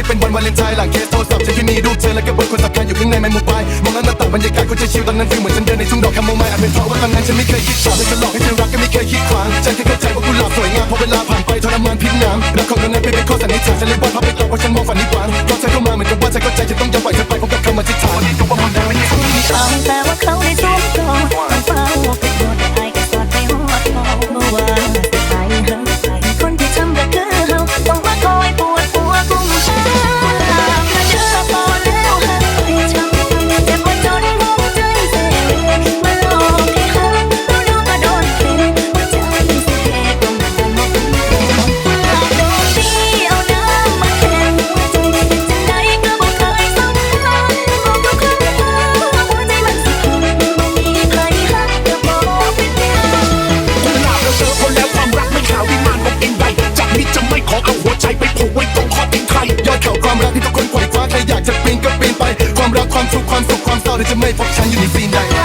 ที่เป็นวันวาเลนไทน์หลังเคสโทรศัพท์ฉันแค่นี้รูเธอและก็เบอร์คนสำคัญอยู่ข้างในไม่มบายมองแล้วหน้าต่าบรรยากาศก็จะชิลตอนนั้นฟิลเหมือนฉันเดินในทุ่งดอกคาโมไมล์อาจเป็นเพราะว่าตอนนั้นฉันไม่เคยคิดฝันและก็หลอกให้เธอรักก็ไม่เคยคิดขวางฉันแค่เข้าใจว่ากุหลาบสวยงามพอเวลาผ่านไปทรมานพิษน้ำรักของเธอนั้นไม่เป็นข้อสันนิษฐานฉันเลยว่าภาไปต่อเพราะฉันมองฝันนี้กว้างเพรเธอเข้ามาเหมือนกับว่าฉันเข้าใจจะต้องยอมปล่อยเธอไปพบกับคำอธิษฐาน come through, come through, come through, come through. Did you make up? Can you defend that?